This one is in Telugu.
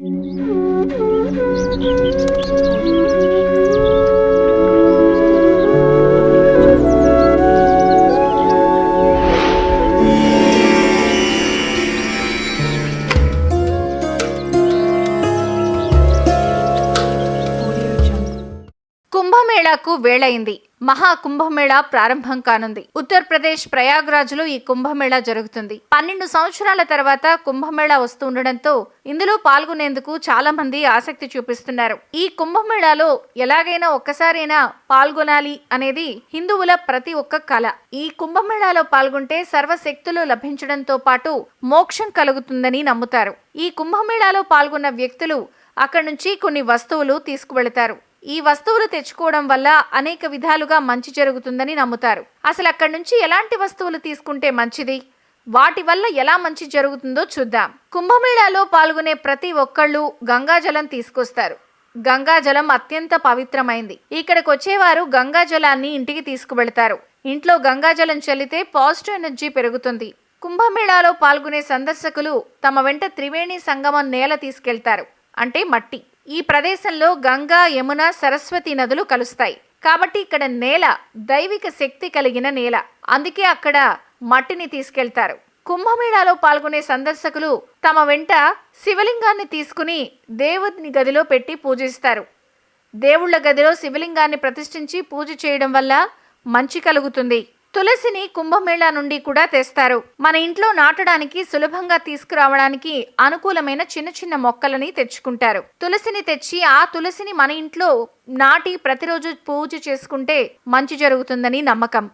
కుంభమేళాకు వేళయింది. మహా కుంభమేళా ప్రారంభం కానుంది. ఉత్తరప్రదేశ్ ప్రయాగ్రాజ్లో ఈ కుంభమేళా జరుగుతుంది. పన్నెండు సంవత్సరాల తర్వాత కుంభమేళా వస్తుండటంతో ఇందులో పాల్గొనేందుకు చాలా మంది ఆసక్తి చూపిస్తున్నారు. ఈ కుంభమేళాలో ఎలాగైనా ఒక్కసారైనా పాల్గొనాలి అనేది హిందువుల ప్రతి ఒక్క కళ ఈ కుంభమేళాలో పాల్గొంటే సర్వశక్తులు లభించడంతో పాటు మోక్షం కలుగుతుందని నమ్ముతారు. ఈ కుంభమేళాలో పాల్గొన్న వ్యక్తులు అక్కడి నుంచి కొన్ని వస్తువులు తీసుకువెళతారు. ఈ వస్తువులు తెచ్చుకోవడం వల్ల అనేక విధాలుగా మంచి జరుగుతుందని నమ్ముతారు. అసలు అక్కడి నుంచి ఎలాంటి వస్తువులు తీసుకుంటే మంచిది? వాటి వల్ల ఎలా మంచి జరుగుతుందో చూద్దాం. కుంభమేళాలో పాల్గొనే ప్రతి ఒక్కళ్ళు గంగాజలం తీసుకొస్తారు. గంగాజలం అత్యంత పవిత్రమైంది. ఇక్కడికి వచ్చేవారు గంగాజలాన్ని ఇంటికి తీసుకువెళతారు. ఇంట్లో గంగాజలం చల్లితే పాజిటివ్ ఎనర్జీ పెరుగుతుంది. కుంభమేళాలో పాల్గొనే సందర్శకులు తమ వెంట త్రివేణి సంగమం నేల తీసుకెళ్తారు. అంటే మట్టి. ఈ ప్రదేశంలో గంగా యమున సరస్వతి నదులు కలుస్తాయి. కాబట్టి ఇక్కడ నేల దైవిక శక్తి కలిగిన నేల. అందుకే అక్కడ మట్టిని తీసుకెళ్తారు. కుంభమేళాలో పాల్గొనే సందర్శకులు తమ వెంట శివలింగాన్ని తీసుకుని దేవుని గదిలో పెట్టి పూజిస్తారు. దేవుళ్ళ గదిలో శివలింగాన్ని ప్రతిష్ఠించి పూజ చేయడం వల్ల మంచి కలుగుతుంది. తులసిని కుంభమేళా నుండి కూడా తెస్తారు. మన ఇంట్లో నాటడానికి సులభంగా తీసుకురావడానికి అనుకూలమైన చిన్న చిన్న మొక్కలని తెచ్చుకుంటారు. తులసిని తెచ్చి ఆ తులసిని మన ఇంట్లో నాటి ప్రతిరోజు పూజ చేసుకుంటే మంచి జరుగుతుందని నమ్మకం.